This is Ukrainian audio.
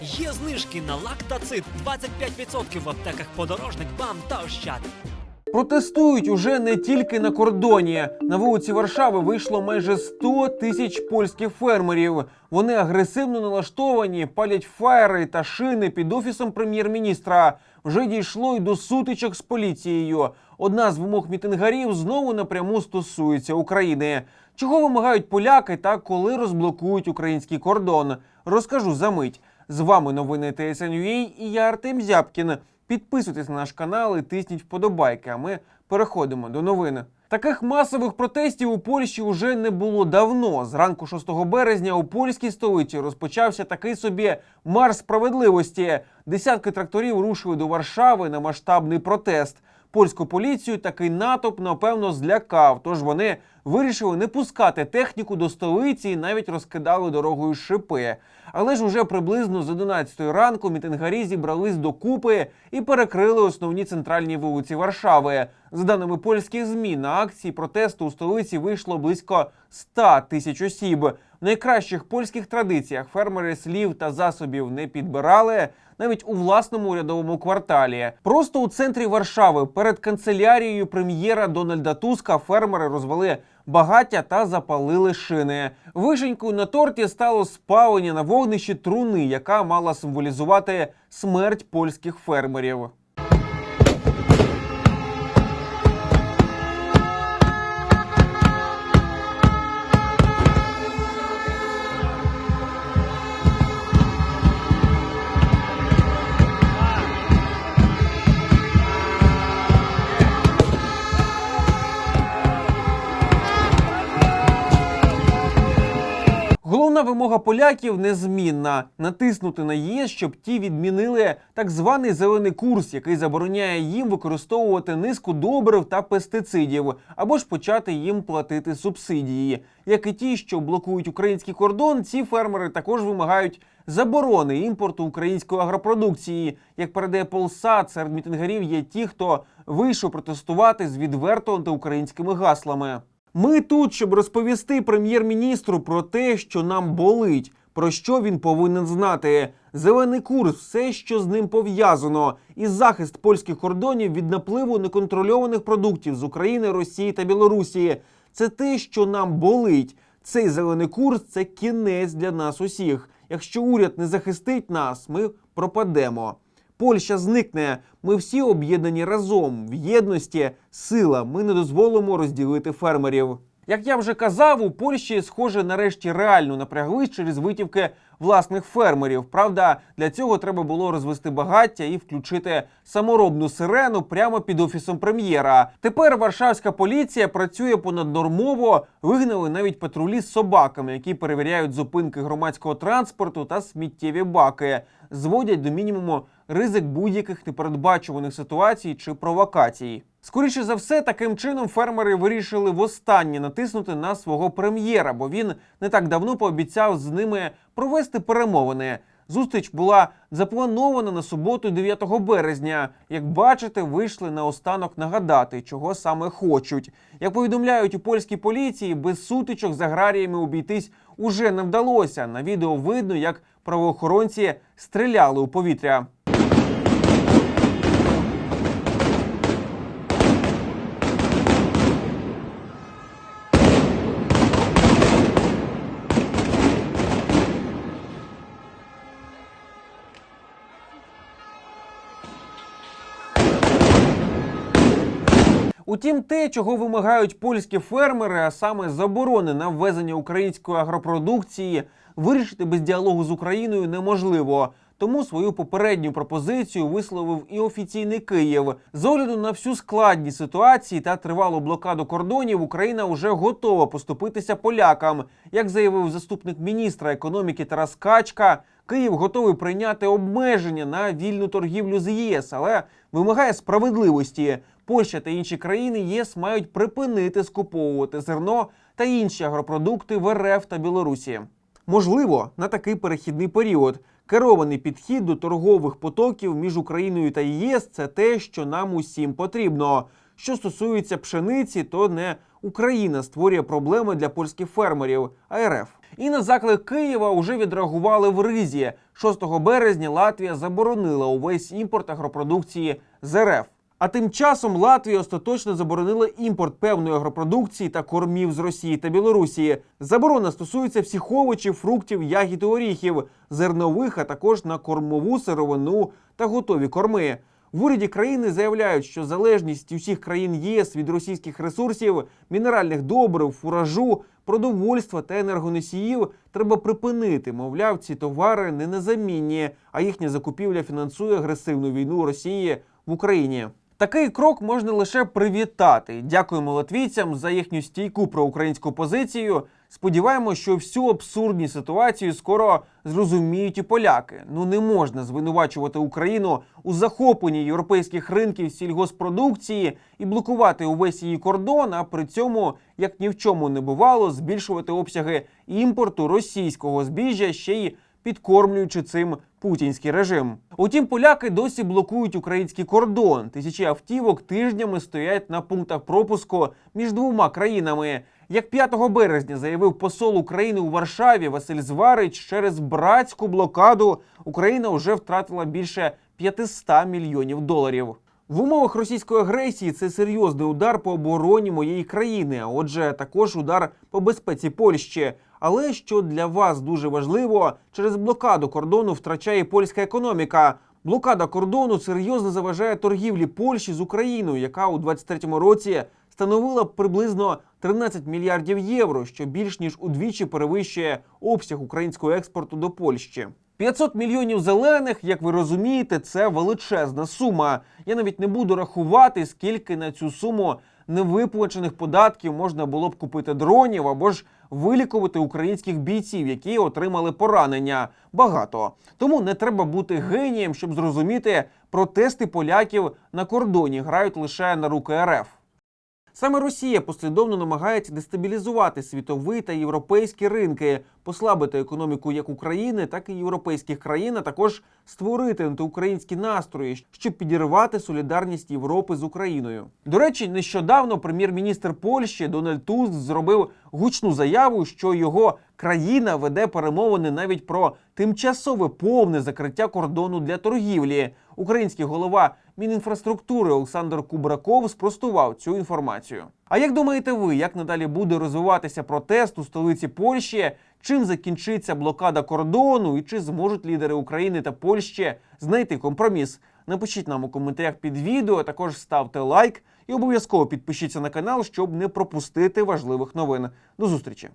Є знижки на лактацит 25% в аптеках подорожник, бам та ощад. Протестують уже не тільки на кордоні. На вулиці Варшави вийшло майже 100 тисяч польських фермерів. Вони агресивно налаштовані, палять фаєри та шини під офісом прем'єр-міністра. Вже дійшло й до сутичок з поліцією. Одна з вимог мітингарів знову напряму стосується України. Чого вимагають поляки та коли розблокують український кордон? Розкажу за мить. З вами новини ТСНЮА і я Артем Зябкін. Підписуйтесь на наш канал і тисніть вподобайки. А ми переходимо до новин. Таких масових протестів у Польщі вже не було давно. Зранку 6 березня у польській столиці розпочався такий собі марш справедливості. Десятки тракторів рушили до Варшави на масштабний протест. Польську поліцію такий натовп напевно злякав. Тож вони вирішили не пускати техніку до столиці і навіть розкидали дорогою шипи. Але ж уже приблизно з 11 ранку мітингарі зібрались докупи і перекрили основні центральні вулиці Варшави. За даними польських змі, на акції протесту у столиці вийшло близько 100 тисяч осіб. В найкращих польських традиціях фермери слів та засобів не підбирали навіть у власному урядовому кварталі. Просто у центрі Варшави перед канцелярією прем'єра Дональда Туска фермери розвели багаття та запалили шини. Вишенькою на торті стало спалення на вогнищі труни, яка мала символізувати смерть польських фермерів. Головна вимога поляків незмінна натиснути на ЄС, щоб ті відмінили так званий зелений курс, який забороняє їм використовувати низку добрив та пестицидів, або ж почати їм платити субсидії. Як і ті, що блокують український кордон, ці фермери також вимагають заборони імпорту української агропродукції. Як передає Полсад, серед мітингарів є ті, хто вийшов протестувати з відверто антиукраїнськими гаслами. Ми тут, щоб розповісти прем'єр-міністру про те, що нам болить, про що він повинен знати. Зелений курс, все, що з ним пов'язано, і захист польських кордонів від напливу неконтрольованих продуктів з України, Росії та Білорусі. Це те, що нам болить. Цей зелений курс це кінець для нас усіх. Якщо уряд не захистить нас, ми пропадемо. Польща зникне. Ми всі об'єднані разом. В єдності сила. Ми не дозволимо розділити фермерів. Як я вже казав, у Польщі, схоже, нарешті реально напряглись через витівки власних фермерів. Правда, для цього треба було розвести багаття і включити саморобну сирену прямо під офісом прем'єра. Тепер варшавська поліція працює понаднормово. Вигнали навіть патрулі з собаками, які перевіряють зупинки громадського транспорту та сміттєві баки, зводять до мінімуму ризик будь-яких непередбачуваних ситуацій чи провокацій. Скоріше за все, таким чином фермери вирішили востаннє натиснути на свого прем'єра, бо він не так давно пообіцяв з ними провести перемовини. Зустріч була запланована на суботу, 9 березня. Як бачите, вийшли наостанок нагадати, чого саме хочуть. Як повідомляють у польській поліції, без сутичок з аграріями обійтись уже не вдалося. На відео видно, як правоохоронці стріляли у повітря. Утім, те, чого вимагають польські фермери, а саме заборони на ввезення української агропродукції, вирішити без діалогу з Україною неможливо. Тому свою попередню пропозицію висловив і офіційний Київ. З огляду на всю складність ситуації та тривалу блокаду кордонів, Україна вже готова поступитися полякам. Як заявив заступник міністра економіки Тарас Качка, Київ готовий прийняти обмеження на вільну торгівлю з ЄС, але вимагає справедливості. Польща та інші країни ЄС мають припинити скуповувати зерно та інші агропродукти в РФ та Білорусі. Можливо, на такий перехідний період керований підхід до торгових потоків між Україною та ЄС це те, що нам усім потрібно. Що стосується пшениці, то не Україна створює проблеми для польських фермерів, а РФ. І на заклик Києва вже відреагували в Ризі. 6 березня Латвія заборонила увесь імпорт агропродукції з РФ. А тим часом Латвія остаточно заборонила імпорт певної агропродукції та кормів з Росії та Білорусі. Заборона стосується всіх овочів, фруктів, ягід і оріхів, зернових, а також на кормову сировину та готові корми. В уряді країни заявляють, що залежність усіх країн ЄС від російських ресурсів, мінеральних добрив, фуражу, продовольства та енергоносіїв треба припинити. Мовляв, ці товари не незамінні, а їхня закупівля фінансує агресивну війну Росії в Україні. Такий крок можна лише привітати. Дякуємо латвійцям за їхню стійку проукраїнську позицію. Сподіваємося, що всю абсурдні ситуацію скоро зрозуміють і поляки. Ну не можна звинувачувати Україну у захопленні європейських ринків сільгоспродукції і блокувати увесь її кордон, а при цьому, як ні в чому не бувало, збільшувати обсяги імпорту російського збіжжя ще й підкормлюючи цим путінський режим. Утім, поляки досі блокують український кордон. Тисячі автівок тижнями стоять на пунктах пропуску між двома країнами. Як 5 березня заявив посол України у Варшаві Василь Зварич, через братську блокаду Україна вже втратила більше 500 мільйонів доларів. В умовах російської агресії це серйозний удар по обороні моєї країни, а отже, також удар по безпеці Польщі. Але що для вас дуже важливо, через блокаду кордону втрачає польська економіка. Блокада кордону серйозно заважає торгівлі Польщі з Україною, яка у 23-му році становила приблизно 13 мільярдів євро, що більш ніж удвічі перевищує обсяг українського експорту до Польщі. 500 мільйонів зелених, як ви розумієте, це величезна сума. Я навіть не буду рахувати, скільки на цю суму невиплачених податків можна було б купити дронів або ж вилікувати українських бійців, які отримали поранення. Багато. Тому не треба бути генієм, щоб зрозуміти, протести поляків на кордоні грають лише на руки РФ. Саме Росія послідовно намагається дестабілізувати світовий та європейські ринки, послабити економіку як України, так і європейських країн, а також створити антиукраїнські настрої, щоб підірвати солідарність Європи з Україною. До речі, нещодавно прем'єр-міністр Польщі Дональд Туск зробив гучну заяву, що його країна веде перемовини навіть про тимчасове повне закриття кордону для торгівлі. Український голова Мінінфраструктури Олександр Кубраков спростував цю інформацію. А як думаєте ви, як надалі буде розвиватися протест у столиці Польщі? Чим закінчиться блокада кордону і чи зможуть лідери України та Польщі знайти компроміс? Напишіть нам у коментарях під відео, а також ставте лайк і обов'язково підпишіться на канал, щоб не пропустити важливих новин. До зустрічі!